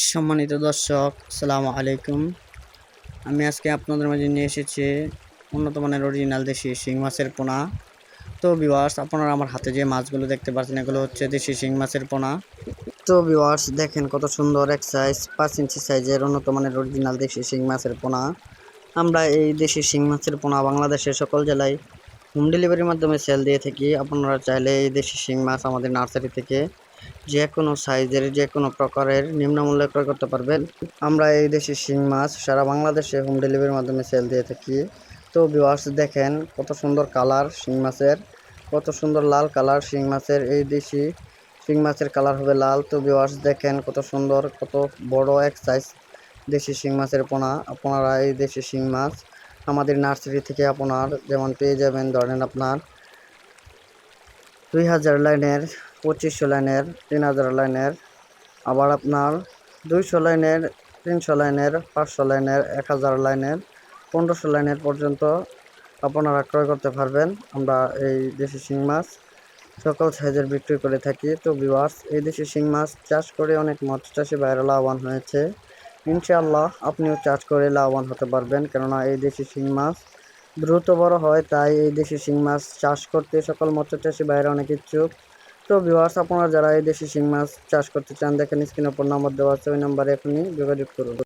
সম্মানিত দর্শক, আসসালামু আলাইকুম। আমি আজকে আপনাদের মাঝে নিয়ে এসেছি উন্নত মানের অরিজিনাল দেশি শিং মাছের পোনা। তো বিওয়ার্স আপনারা আমার হাতে যে মাছগুলো দেখতে পাচ্ছেন, এগুলো হচ্ছে দেশি শিং মাছের পোনা। তো বিওয়ার্স দেখেন কত সুন্দর এক সাইজ পাঁচ ইঞ্চি সাইজের উন্নত মানের অরিজিনাল দেশি শিং মাছের পোনা। আমরা এই দেশি শিং মাছের পোনা বাংলাদেশের সকল জেলায় হোম ডেলিভারির মাধ্যমে সেল দিয়ে থাকি। আপনারা চাইলে এই দেশি শিং মাছ আমাদের নার্সারি থেকে যে কোনো সাইজের যে কোনো প্রকারের নিম্নমূল্যে ক্রয় করতে পারবেন। আমরা এই দেশি শিং মাছ সারা বাংলাদেশে হোম ডেলিভারির মাধ্যমে সেল দিয়ে থাকি। তো ভিউয়ার্স দেখেন কত সুন্দর কালার শিং মাছের, কত সুন্দর লাল কালার শিং মাছের, এই দেশি শিং মাছের কালার হবে লাল। তো ভিউয়ার্স দেখেন কত সুন্দর, কত বড় এক সাইজ দেশি শিং মাছের পোনা, আপনারা এই দেশি শিং মাছ আমাদের নার্সারি থেকে আপনার যেমন পেয়ে যাবেন, ধরেন আপনার দুই হাজার লাইনের পঁচিশশো লাইনের, তিন হাজার লাইনের। আবার আপনার দুইশো লাইনের, তিনশো লাইনের, পাঁচশো লাইনের, এক হাজার লাইনের, পনেরোশো লাইনের পর্যন্ত আপনারা ক্রয় করতে পারবেন। আমরা এই দেশি শিং মাছ সকল সাইজের বিক্রি করে থাকি। তো বিওয়ার্স এই দেশি শিং মাছ চাষ করে অনেক মৎস্য চাষি বাইরে লাভবান হয়েছে। ইনশাআল্লাহ আপনিও চাষ করে লাভবান হতে পারবেন। কেননা এই দেশি শিং মাছ দ্রুত বড় হয়, তাই এই দেশি শিং মাছ চাষ করতে সকল মৎস্য চাষি বাইরে অনেক ইচ্ছুক। তো ভিউয়ার্স আপনারা যারা এই দেশি শিং মাছ চাষ করতে চান, দেখেন স্ক্রিনে ওপর নাম্বার দেওয়া আছে, ওই নাম্বারে এখনই যোগাযোগ করুন।